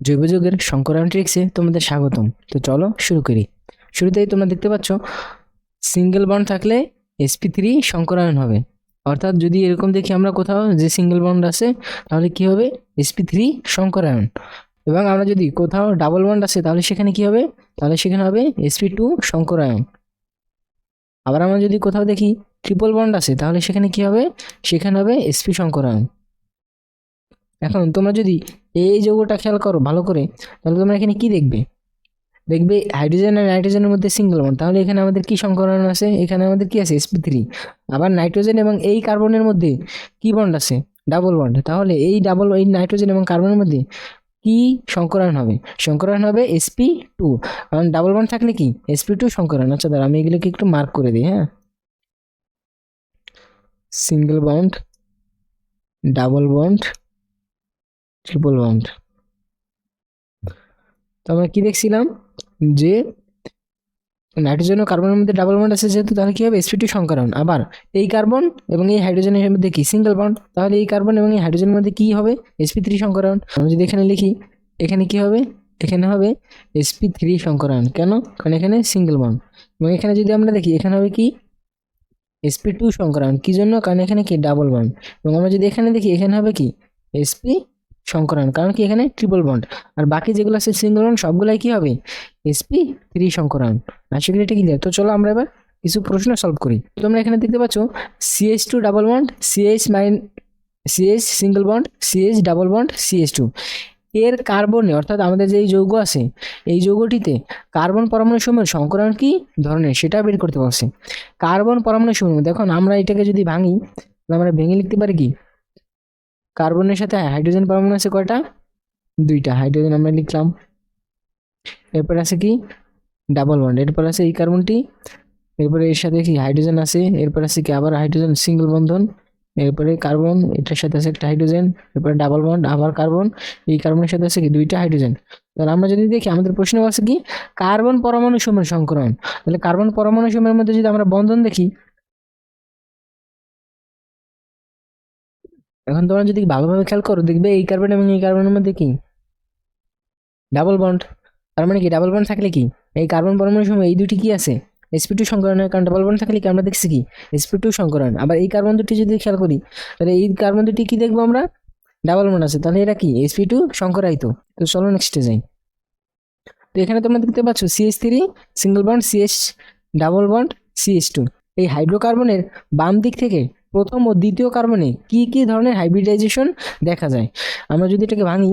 জৈব যৌগের সংকরায়ন ট্রিক্সে তোমাদের স্বাগতম। তো চলো শুরু করি। শুরুতেই তোমরা দেখতে পাচ্ছ সিঙ্গেল বন্ড থাকলে এসপি থ্রি সংকরায়ন হবে। অর্থাৎ যদি এরকম দেখি আমরা কোথাও যে সিঙ্গেল বন্ড আছে, তাহলে কি হবে? এসপি থ্রি সংকরায়ন এবং আমরা যদি কোথাও ডাবল বন্ড আছে, তাহলে সেখানে কি হবে? তাহলে সেখানে হবে এসপি টু সংকরায়ন আবার আমরা যদি কোথাও দেখি ট্রিপল বন্ড আছে, তাহলে সেখানে কি হবে? সেখানে হবে এসপি সংকরায়ন এখন তোমরা যদি এই যৌগটা খেয়াল করো ভালো করে, তাহলে তোমরা এখানে কি দেখবে? দেখবে হাইড্রোজেন আর নাইট্রোজেনের মধ্যে সিঙ্গেল বন্ড তাহলে এখানে আমাদের কি সংকরণ আছে? এখানে আমাদের কি আছে? এসপি থ্রি আবার নাইট্রোজেন এবং এই কার্বনের মধ্যে কি বন্ড আছে? ডাবল বন্ড তাহলে এই ডাবল এই নাইট্রোজেন এবং কার্বনের মধ্যে কি সংকরণ হবে? সংকরণ হবে এসপি টু কারণ ডাবল বন্ড থাকলে কি? এসপি টু সংকরণ। আচ্ছা দাঁড়া আমি এগুলোকে একটু মার্ক করে দিই হ্যাঁ? Single bond double bond triple bond তো আমরা কি দেখছিলাম? যে নাইট্রোজেন ও কার্বনের মধ্যে ডাবল বন্ড আছে যেহেতু, তাহলে কি হবে? এসপি সংকরণ। আবার এই কার্বন এবং এই হাইড্রোজেনের মধ্যে কি? সিঙ্গেল বন্ড তাহলে এই কার্বন এবং এই হাইড্রোজেনের মধ্যে কি হবে? এসপি থ্রি সংকরণ। আমরা যদি এখানে লিখি, এখানে কি হবে? এখানে হবে এসপি থ্রি সংকরণ। কেন? কারণ এখানে সিঙ্গেল বন্ড এবং এখানে যদি আমরা দেখি, এখানে হবে কি? এসপি টু সংকরণ। কি জন্য? কারণ এখানে কি? ডাবল বন্ড এবং আমরা যদি এখানে দেখি, এখানে হবে কি? এসপি সংকরণ কারণ কি এখানে ট্রিপল বন্ড আর বাকি যেগুলো আছে সিঙ্গল বন্ড সবগুলাই কি হবে? এসপি থ্রি সংকরণ আশা করি এটা তো চলো আমরা এবার কিছু প্রশ্ন সলভ করি। তোমরা এখানে দেখতে পাচ্ছ CH two double bond CH mine CH single bond CH double bond CH two এর কার্বনে অর্থাৎ আমাদের যে এই যৌগ আছে, এই যৌগটিতে কার্বন পরমাণু সমূহের সংকরণ কি ধরনের, সেটা বের করতে পারছি কার্বন পরমাণু সমূহ দেখুন আমরা এটাকে যদি ভাঙি আমরা ভেঙে লিখতে পারি কি? কার্বনের সাথে হাইড্রোজেন পরমাণু আছে কয়টা? দুইটা। হাইড্রোজেন আমরা লিখলাম। এরপর আছে কি? Double bond. এরপর আছে এই কার্বনটি। এরপরে এর সাথে কি? হাইড্রোজেন আছে। এরপর আছে কি? আবার হাইড্রোজেন সিঙ্গেল বন্ধন। এরপরে কার্বন, এটার সাথে আছে একটা হাইড্রোজেন। এরপরে ডাবল বন্ড, আবার কার্বন। এই কার্বনের সাথে আছে কি? দুইটা হাইড্রোজেন। তাহলে আমরা যদি দেখি, আমাদের প্রশ্ন আছে কি? কার্বন পরমাণু সময়ের সংকরণ। তাহলে কার্বন পরমাণু সময়ের মধ্যে যদি আমরা বন্ধন দেখি এখন তোমরা যদি ভালোভাবে খেয়াল করো, দেখবে এই কার্বন এবং এই কার্বনের মধ্যে কি? ডাবল বন্ড তার মানে কি? ডাবল বন্ড থাকলে কি? এই কার্বন পরমাণুর সময় এই দুটি কি আছে? এসপি টু সংকরণের কারণ ডাবল বন্ড থাকলে কি আমরা দেখছি কি? এসপি টু সংকরণ। আবার এই কার্বন দুটি যদি খেয়াল করি, তাহলে এই কার্বন দুটি কি দেখব আমরা? ডাবল বন্ড আছে। তাহলে এরা কি? এসপি টু সংকরায়িত। তো চলো নেক্সটে যাই। তো এখানে তোমরা দেখতে পাচ্ছ CS three single bond CS double bond CS two এই হাইড্রোকার্বনের বাম দিক থেকে প্রথম ও দ্বিতীয় কার্বনে কি কি ধরনের হাইব্রিডাইজেশন দেখা যায়? আমরা যদি এটাকে ভাঙি